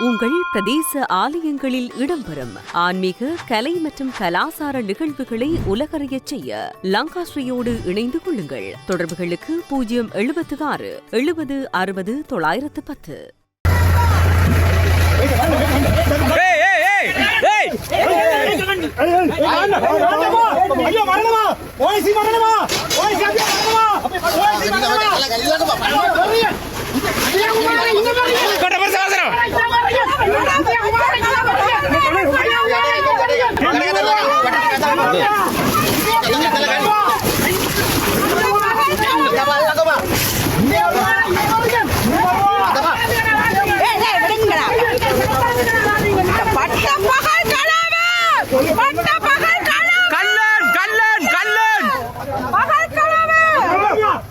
உங்கள் பிரதேச ஆலயங்களில் இடம்பெறும் ஆன்மீக கலை மற்றும் கலாசார நிகழ்வுகளை உலகறியச் செய்ய லங்காஸ்ரீயோடு இணைந்து கொள்ளுங்கள். தொடர்புகளுக்கு பூஜ்ஜியம் எழுபத்து ஆறு எழுபது அறுபது தொள்ளாயிரத்து பத்து. கொட்ட பரிசு What the fuck?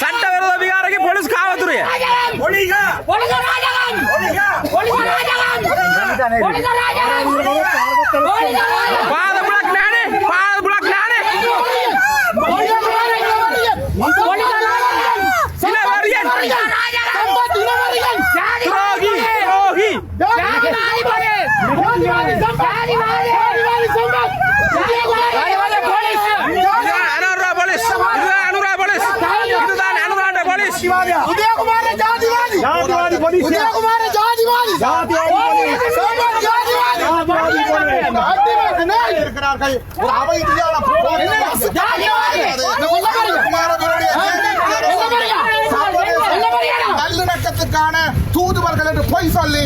சட்டவிரோத விகாரைக்கு போலீஸ் காவல்துறை பாத பிளாக் நானே பாத பிளாக் நானே. இனவரியன் ஜாதிவாதி. போலீஸ். உதயகுமார ஜாதிவாதி. ஜாதிவாதி போலீஸ். ஜாதிவாதி. ஜாதிவாதி இருக்கிறார்கள் ஒரு அமைதியான நல்லிணக்கத்துக்கான தூதுவர்கள் என்று பொய் சொல்லி